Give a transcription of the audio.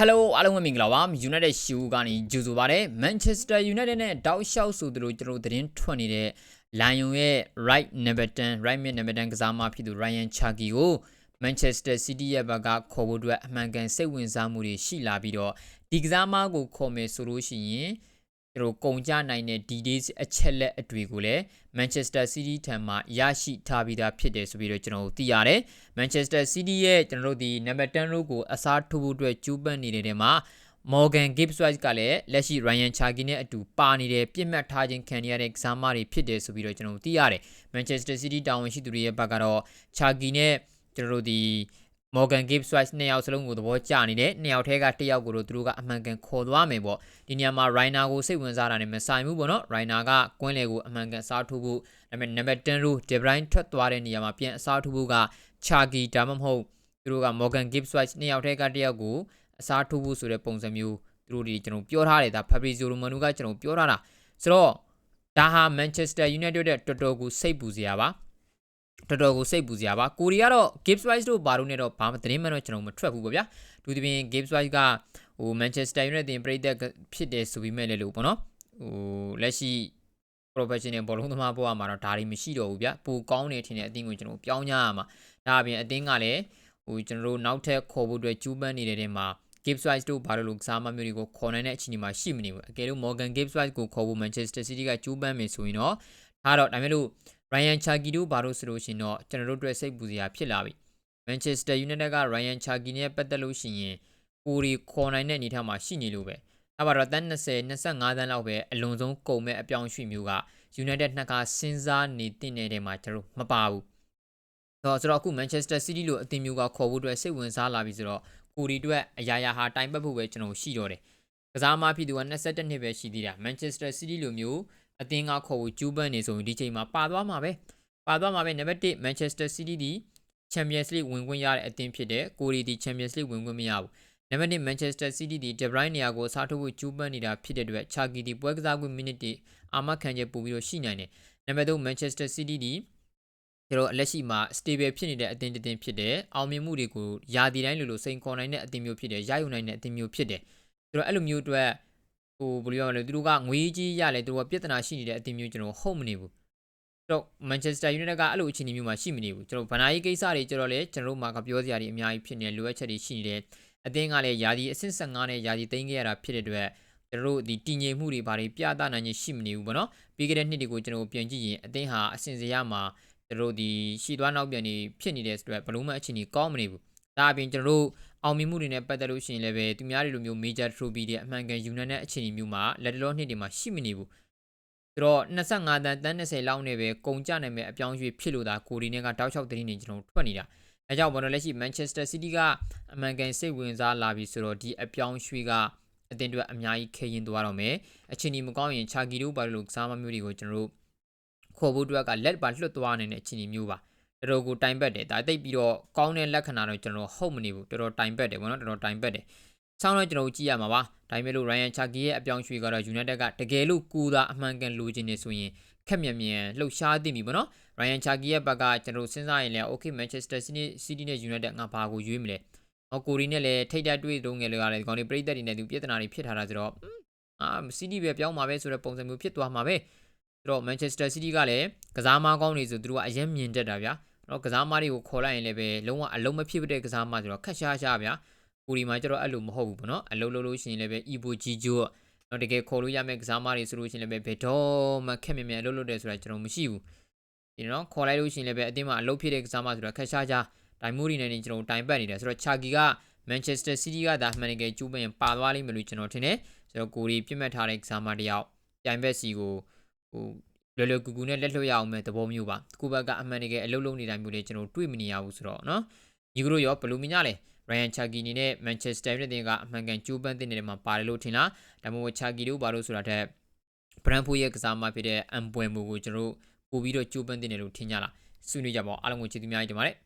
Hello အားလုံးပဲမင်္ဂလာပါ United Shoe ကနေကြိုဆိုပါရစေ Manchester United နဲ့တောက်လျှောက်ဆိုသူတို့ကျွန်တော်တို့သတင်းထွက်နေတဲ့ Lion ရဲ့ right number 10 right mid number 10ကစားမဖြစ်သူ Ryan Cherky ကို Manchester City ရဲ့ဘက်ကခေါ်ဖို့အတွက်အမှန်ကန်စိတ်ဝင်စားမှုတွေရှိလာပြီးတော့ဒီကစားမကိုခေါ်မယ်ဆိုလို့ရှိရင် ကျွန်တော်ကုန်ကြနိုင်တဲ့ details အချက်လက်အတွေကိုလည်း Manchester City ထံမှရရှိထားပြီးသားဖြစ်တယ်ဆိုပြီးတော့ကျွန်တော်တို့သိရတယ်။ Manchester City ရဲ့ကျွန်တော်တို့ဒီ number 10 row ကိုအစားထိုးဖို့အတွက်ကြိုးပမ်းနေတဲ့နေရာမှာ Morgan Gibbs White ကလည်းလက်ရှိ Ryan Cherky နဲ့အတူပါနေတယ်ပြစ်မှတ်ထားခြင်းခံရတဲ့ကစားမတွေဖြစ်တယ်ဆိုပြီးတော့ကျွန်တော်တို့သိရတယ်။ Manchester City တာဝန်ရှိသူတွေရဲ့ဘက်ကတော့ Cherky နဲ့ကျွန်တော်တို့ဒီ Morgan Gibbs White နှစ်ယောက်စလုံးကိုသဘောကျနေတယ်နှစ်ယောက်ထဲကတစ်ယောက်ကိုတော့သူတို့ကအမှန်ကန်ခေါ်သွားမယ်ပေါ့ဒီနေရာမှာ Rainer ကိုစိတ်ဝင်စားတာနဲ့မဆိုင်ဘူးပေါ့နော် Rainer ကကွင်းလေကိုအမှန်ကန်စားထိုးဖို့ဒါပေမဲ့ number 10 row De Bruyne ထွက်သွားတဲ့နေရာမှာပြန်အစားထိုးဖို့က Chagi ဒါမှမဟုတ်သူတို့က Morgan Gibbs White နှစ်ယောက်ထဲကတစ်ယောက်ကိုအစားထိုးဖို့ဆိုတဲ့ပုံစံမျိုးသူတို့ဒီကျွန်တော်ပြောထားတယ်ဒါ Fabrizio Romano ကကျွန်တော်ပြောထားတာဆိုတော့ဒါဟာ Manchester United ရဲ့တော်တော်ကိုစိတ်ပူစရာပါ တော်တော်ကိုစိတ်ပူစရာပါကိုရီကတော့ Gibbs White တို့ဘာလို့နဲ့တော့ဘာမှသတင်းမှတော့ကျွန်တော်မထွက်ဘူးပေါ့ဗျာသူဒီပြင် Gibbs White ကဟို Manchester United တင်ပြည်သက်ဖြစ်တယ်ဆိုပြီးမဲ့လေလို့ပေါ့နော်ဟိုလက်ရှိ professional ဘောလုံးသမားဘဝမှာတော့ဒါတွေမရှိတော့ဘူးဗျပိုကောင်းနေထင်တဲ့အသင်းကိုကျွန်တော်ပြောင်းကြရမှာဒါအပြင်အသင်းကလည်းဟိုကျွန်တော်တို့နောက်ထပ်ခေါ်ဖို့အတွက်ကျူးပန်းနေတဲ့တဲ့မှာ Gibbs White တို့ဘာလို့လို့ကစားမမျိုးတွေကိုခေါ်နိုင်တဲ့အချိန်ဒီမှာရှိမနေဘူးအကယ်လို့ Morgan Gibbs White ကိုခေါ်ဖို့ Manchester City ကကျူးပန်းမယ်ဆိုရင်တော့ဒါတော့ဒါပေမဲ့လို့ Ryan Cherky တို့ဘာလို့ဆိုလို့ရှင်တော့ကျွန်တော်တို့အတွက်စိတ်ပူစရာဖြစ်လာပြီ Manchester United က Ryan Cherky နဲ့ပတ်သက်လို့ရှိရင်ကိုရီခေါ်နိုင်တဲ့အနေအထားမှာရှိနေလို့ပဲအဲ့ပါတော့တန်း20 25တန်းလောက်ပဲအလွန်ဆုံးကုန်မဲ့အပြောင်းရွှေ့မျိုးက United နှစ်ကစဉ်းစားနေတင်နေတဲ့မှာကျွန်တော်မပါဘူးတော့ဆိုတော့အခု Manchester City လို့အသင်းမျိုးကခေါ်ဖို့အတွက်စိတ်ဝင်စားလာပြီဆိုတော့ကိုရီအတွက်အရာရာဟာတိုင်ပတ်ဖို့ပဲကျွန်တော်ရှိတော့တယ်ကစားမဖြစ်သူက22နှစ်ပဲရှိသေးတာ Manchester City လိုမျိုး အသင်းကခေါ်ဖို့ကျူးပန်းနေဆိုရင်ဒီချိန်မှာပါသွားမှာပဲပါသွားမှာပဲနံပါတ်1 Manchester City ဒီ Champions League ဝင်ခွင့်ရတဲ့အသင်းဖြစ်တဲ့ကိုရီဒီ Champions League ဝင်ခွင့်မရဘူးနံပါတ်1 Manchester City ဒီ De Bruyne နေရာကိုစားထိုးဖို့ကျူးပန်းနေတာဖြစ်တဲ့အတွက် Chaki ဒီပွဲကစားခွင့်မိနစ်တွေအာမခံချက်ပို့ပြီးတော့ရှိနိုင်တယ်နံပါတ်3 Manchester City ဒီကျွန်တော်လက်ရှိမှာ stable ဖြစ်နေတဲ့အသင်းတစ်သင်းဖြစ်တယ်အောင်မြင်မှုတွေကိုယာတီတိုင်းလိုလိုစိန်ခေါ်နိုင်တဲ့အသင်းမျိုးဖြစ်တယ်ရယူနိုင်တဲ့အသင်းမျိုးဖြစ်တယ်ဆိုတော့အဲ့လိုမျိုးအတွက် ဟိုဘယ်လိုပြောမလဲသူတို့ကငွေကြီးရလဲသူတို့ကပြဿနာရှိနေတဲ့အသင်းမျိုးကျွန်တော်ဟုတ်မနေဘူးတော့ Manchester United ကအဲ့လိုအခြေအနေမျိုးမှာရှိမနေဘူးကျွန်တော်ဗနာရေးကိစ္စတွေကျွန်တော်လည်းကျွန်တော်တို့မှာကပြောစရာတွေအများကြီးဖြစ်နေလိုအပ်ချက်တွေရှိနေတယ်အသင်းကလည်းယာဒီအဆင့်15နဲ့ယာဒီသိမ်းခဲ့ရတာဖြစ်တဲ့အတွက်ကျွန်တော်တို့ဒီတည်ငြိမ်မှုတွေဘာတွေပြသနိုင်ခြင်းရှိမနေဘူးပေါ့နော်ပြီးခဲ့တဲ့နှစ်တွေကိုကျွန်တော်ပြန်ကြည့်ရင်အသင်းဟာအဆင့်စရမှာကျွန်တော်တို့ဒီရှီသွားနောက်ပြန်နေဖြစ်နေတဲ့အတွက်ဘလုံးမအခြေအနေကောင်းမနေဘူးဒါအပြင်ကျွန်တော်တို့ အောင်မြင်မှုတွေနဲ့ပတ်သက်လို့ရှိရင်လည်းပဲသူများတွေလိုမျိုး major trophy တွေအမှန်ကန်ယူနိုင်တဲ့အခြေအနေမျိုးမှာလက်တလောနှစ်တွေမှာရှိမနေဘူးဆိုတော့25တန်းတန်း20လောက်နဲ့ပဲကုန်ကြနိုင်မဲ့အပြောင်းရွှေ့ဖြစ်လို့ဒါကိုရီနဲ့ကတောက်လျှောက်သတင်းတွေကျွန်တော်ထွက်နေတာအဲကြောင့်ဘောနော်လက်ရှိ Manchester City ကအမှန်ကန်စိတ်ဝင်စားလာပြီဆိုတော့ဒီအပြောင်းရွှေ့ကအတင်းတွေအများကြီးခေရင်သွားတော့မယ်အချိန်ဒီမကောင်းရင် Chagi တို့ဘာလို့ကစားမမျိုးတွေကိုကျွန်တော်တို့ခေါ်ဖို့အတွက်ကလက်ပါလွတ်သွားနိုင်တဲ့အခြေအနေမျိုးပါ တော်တော်ကိုတိုင်ပတ်တယ်ဒါတိတ်ပြီးတော့ကောင်းတဲ့လက္ခဏာတော့ကျွန်တော်ဟုတ်မနေဘူးတော်တော်တိုင်ပတ်တယ်ဗောနော်တော်တော်တိုင်ပတ်တယ်ဆောင်းတော့ကျွန်တော်ကြည့်ရမှာပါဒါပေမဲ့လို့ Ryan Chaki ရဲ့အပြောင်းရွှေ့ကတော့ United ကတကယ်လို့ကူတာအမှန်ကန်လိုချင်နေဆိုရင်ခက်မြန်မြန်လှုပ်ရှားသိပြီဗောနော် Ryan Chaki ရဲ့ဘက်ကကျွန်တော်စဉ်းစားရင်လည်း Okay Manchester City City နဲ့ United ငါဘာကိုရွေးမလဲဟောကိုရီနဲ့လည်းထိတ်တက်တွေ့တုံးငယ်လို့ရတယ်ဒီကောင်တွေပြိသက်တွေနဲ့သူပြဿနာတွေဖြစ်ထားတာဆိုတော့အာ City ပဲပြောင်းမှာပဲဆိုတဲ့ပုံစံမျိုးဖြစ်သွားမှာပဲဆိုတော့ Manchester City ကလည်းကစားမကောင်းနေဆိုသူတို့ကအရင်မြင်တတ်တာဗျာ တော့ကစားမတွေကိုခေါ်လိုက်ရင်လည်းပဲလုံးဝအလုံးမဖြစ်တဲ့ကစားမဆိုတော့ခက်ရှားရှားဗျာကိုရီမှာကျတော့အဲ့လိုမဟုတ်ဘူးပေါ့နော်အလုံးလုံးလို့ရှိရင်လည်းပဲ Ibo Jijo တော့တကယ်ခေါ်လို့ရမယ့်ကစားမတွေဆိုလို့ရှိရင်လည်းပဲဘယ်တော့မှခက်မြင်မြန်အလုပ်လုပ်တယ်ဆိုတာကျွန်တော်မရှိဘူးဒီနော်ခေါ်လိုက်လို့ရှိရင်လည်းပဲအတင်းမှာအလုပ်ဖြစ်တဲ့ကစားမဆိုတော့ခက်ရှားရှားဒိုင်မိုရီနဲ့ကျွန်တော်တိုင်ပတ်နေတယ်ဆိုတော့ Chagi က Manchester City ကဒါမှန်တကယ်ကျူးပင်ပါသွားလိမ့်မယ်လို့ကျွန်တော်ထင်တယ်ဆိုတော့ကိုရီပြစ်မှတ်ထားတဲ့ကစားမတယောက်ပြိုင်ဘက်စီကိုဟို လွယ်လွယ်ကူကူနဲ့လက်လွှတ်ရအောင်မဲ့သဘောမျိုးပါကိုဘက်ကအမှန်တကယ်အလုပ်လုပ်နေတိုင်းမျိုးလေးကျွန်တော်တွေ့မနေရဘူးဆိုတော့နော်ညီကတို့ရောဘယ်လိုမြင်ကြလဲ Ryan Chagi အနေနဲ့ Manchester United ကအမှန်ကန်ကြိုးပမ်းတဲ့နေရာမှာပါတယ်လို့ထင်လားဒါမှမဟုတ် Chagi တို့ဘာလို့ဆိုတာတဲ့ Brentford ရဲ့ကစားမဖြစ်တဲ့ Ambuemo ကိုကျွန်တော်တို့ပို့ပြီးတော့ကြိုးပမ်းတဲ့နေလို့ထင်ကြလားဆွေးနွေးကြပါဦးအားလုံးကိုကျေးဇူးများကြီးတင်ပါတယ်